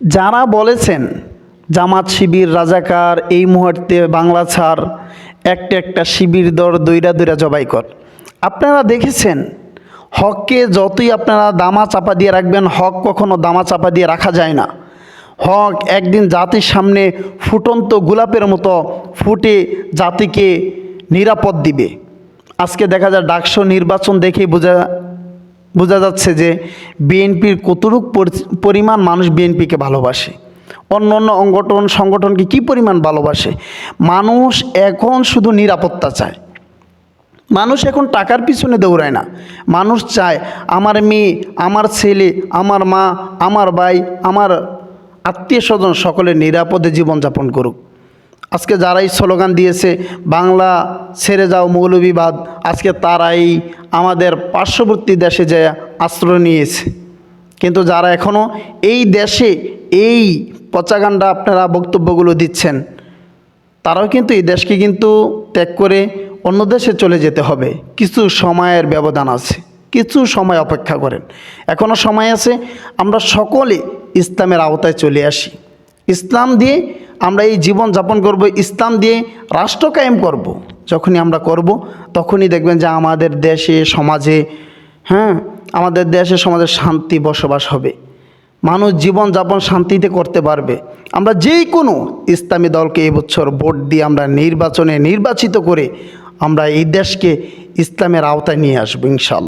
যারা বলেছেন জামাত শিবির, রাজাকার, এই মুহূর্তে বাংলা ছাড়, একটা একটা শিবির দর, দইরা দইরা জবাই কর। আপনারা দেখেছেন, হককে যতই আপনারা দামা চাপা দিয়ে রাখবেন, হক কখনো দামা চাপা দিয়ে রাখা যায় না। হক একদিন জাতির সামনে ফুটন্ত গোলাপের মতো ফুটে জাতিকে নিরাপদ দিবে। আজকে দেখা যায়, ডাকসু নির্বাচন দেখেই বোঝা বোঝা যাচ্ছে যে বিএনপির কতটুক পরিমাণ মানুষ বিএনপিকে ভালোবাসে। অন্য অন্য অঙ্গঠন, সংগঠনকে কি পরিমাণ ভালোবাসে? মানুষ এখন শুধু নিরাপত্তা চায়। মানুষ এখন টাকার পিছনে দৌড়ায় না। মানুষ চায়, আমার মেয়ে, আমার ছেলে, আমার মা, আমার ভাই, আমার আত্মীয় স্বজন সকলে নিরাপদে জীবনযাপন করুক। আজকে যারাই স্লোগান দিয়েছে, বাংলা ছেড়ে যাও মৌলবিবাদ আজকে তারাই আমাদের পার্শ্ববর্তী দেশে যে আশ্রয় নিয়েছে। কিন্তু যারা এখনও এই দেশে এই পচাগান্ডা আপনারা বক্তব্যগুলো দিচ্ছেন, তারাও কিন্তু এই দেশকে কিন্তু ত্যাগ করে অন্য দেশে চলে যেতে হবে। কিছু সময়ের ব্যবধান আছে, কিছু সময় অপেক্ষা করেন। এখনও সময় আছে, আমরা সকলে ইসলামের আওতায় চলে আসি। ইসলাম দিয়ে আমরা এই জীবন যাপন করব, ইসলাম দিয়ে রাষ্ট্র কায়েম করব। যখনই আমরা করব, তখনই দেখবেন যে আমাদের দেশে, সমাজে হ্যাঁ আমাদের দেশে, সমাজে শান্তি বসবাস হবে। মানুষ জীবনযাপন শান্তিতে করতে পারবে। আমরা যেই কোনো ইসলামী দলকে এবছর ভোট দিয়ে আমরা নির্বাচনে নির্বাচিত করে আমরা এই দেশকে ইসলামের আওতায় নিয়ে আসব ইনশাল্লাহ